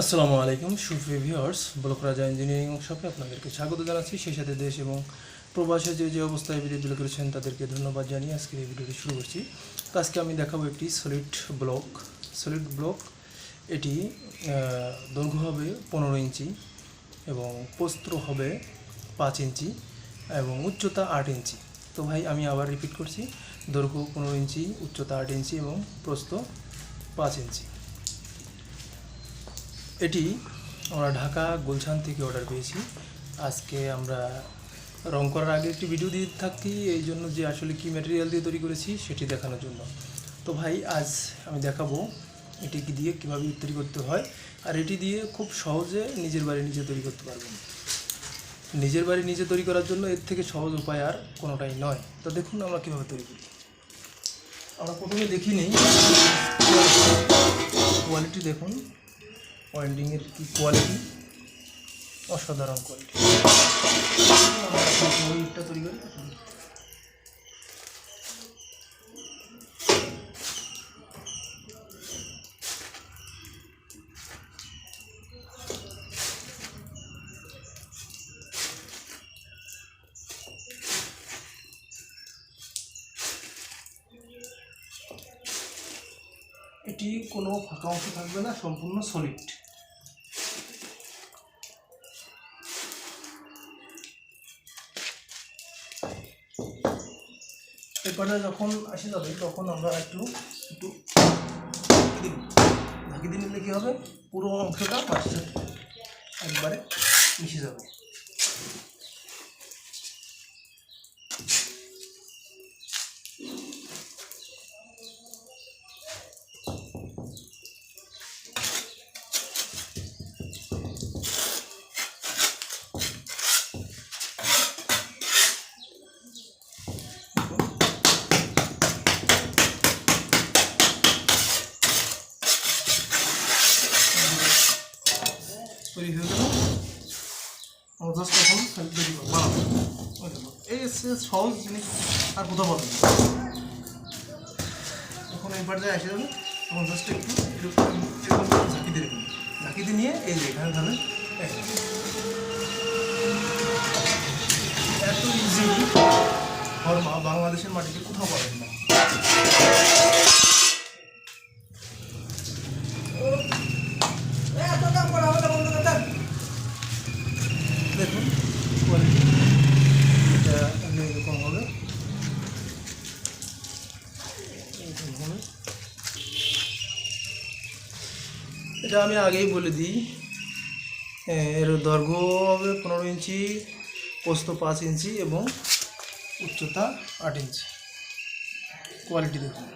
আসসালামু আলাইকুম Sufi viewers, block Raja engineering ওয়ার্কশপে আপনাদেরকে স্বাগত জানাচ্ছি। সেই সাথে দেশ এবং প্রবাসে যে যে অবস্থায় ভিডিওগুলো করেছেন, তাদেরকে ধন্যবাদ জানিয়ে আজকে এই ভিডিওটি শুরু করছি। তো আজকে আমি দেখাবো একটি সলিড ব্লক সলিড ব্লক এটি দৈর্ঘ্য হবে পনেরো ইঞ্চি এবং প্রস্থ হবে পাঁচ ইঞ্চি এবং উচ্চতা আট ইঞ্চি। তো ভাই, আমি আবার রিপিট করছি। দৈর্ঘ্য পনেরো ইঞ্চি, উচ্চতা আট ইঞ্চি এবং প্রস্থ পাঁচ ইঞ্চি। এটি আমরা ঢাকা গুলশান থেকে অর্ডার পেয়েছি। আজকে আমরা রং করার আগে একটি ভিডিও দিয়ে থাকি, এই জন্য যে আসলে কি ম্যাটেরিয়াল দিয়ে তৈরি করেছি সেটি দেখানোর জন্য। তো ভাই, আজ আমি দেখাবো এটি দিয়ে কীভাবে তৈরি করতে হয়, আর এটি দিয়ে খুব সহজে নিজের বাড়ি নিজে তৈরি করতে পারবেন নিজের বাড়ি নিজে তৈরি করার জন্য এর থেকে সহজ উপায় আর কোনোটাই নয়। তো দেখুন আমরা কীভাবে তৈরি করি। আমরা প্রথমে দেখিনি কোয়ালিটি দেখুন। ওয়েল্ডিংয়ের কি কোয়ালিটি অসাধারণ কোয়ালিটি তৈরি করি এটি কোনো ফাঁকা অংশ থাকবে না, সম্পূর্ণ সলিড পেপারটা যখন আসে যাবে, তখন আমরা একটু একটু দিব ঢাকি দিয়ে নিলে কী হবে? পুরো অংশটা সাথে একবারে মিশে যাবে। তৈরি হয়ে গেল। আমরা জাস্ট এখন তৈরি করব এই সহজ জিনিস, আর কোথাও পাবেন এখন এই পর্যায়ে এসে যাবে তখন জাস্ট একটু এরকম ঝাঁকি দিয়ে রাখবেন ঝাঁকি দিয়ে নিয়ে এই যে এখানে ধানে এত ফর্মা বাংলাদেশের মাটিতে কোথাও পাবেন না দেখুন কোয়ালিটি এটা এমনি এরকম হবে এরকম হবে। এটা আমি আগেই বলে দিই। এর দৈর্ঘ্য হবে পনেরো ইঞ্চি পোস্ত পাঁচ ইঞ্চি এবং উচ্চতা আট ইঞ্চি। কোয়ালিটি দেখুন।